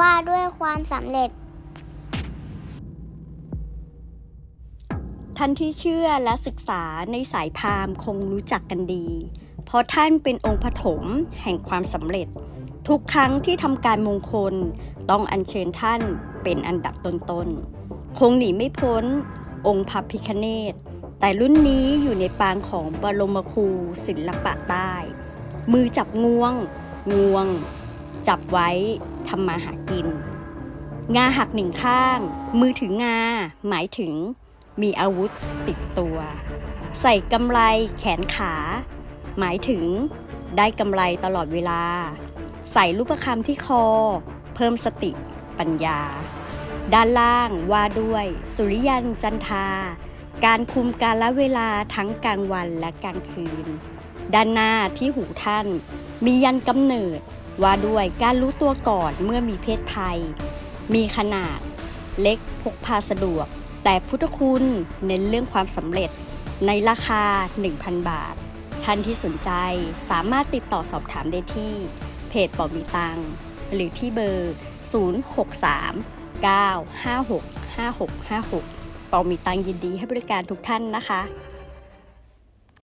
ว่าด้วยความสำเร็จ ท่านที่เชื่อและศึกษาในสายพามคงรู้จักกันดี เพราะท่านเป็นองค์ปฐมแห่งความสำเร็จ ทุกครั้งที่ทำการมงคลต้องอัญเชิญท่านเป็นอันดับต้นๆ คงหนีไม่พ้น องค์พระพิคเนตแต่รุ่นนี้อยู่ในปางของบรมครูศิลปะใต้ มือจับงวง งวง จับไว้ ทำมาหากิน งาหักหนึ่งข้าง มือถืองา หมายถึง มีอาวุธติดตัว ใส่กำไรแขนขา หมายถึง ได้กำไรตลอดเวลา ใส่รูปคำที่คอ เพิ่มสติปัญญา ด้านล่างว่าด้วย สุริยันจันทา การคุมการละเวลาทั้งกลางวันและกลางคืน ด้านหน้าที่หูท่าน มียันกำเนิด ว่าด้วยการรู้ตัวก่อนเมื่อมีเพศภัย มีขนาด เล็กพกพาสะดวก แต่พุทธคุณเน้นเรื่องความสำเร็จในราคา 1,000 บาท ท่านที่สนใจสามารถติดต่อสอบถามได้ที่ เพจปอมีตัง หรือที่เบอร์ 063 956 5656 ปอมีตังยินดีให้บริการทุกท่านนะคะ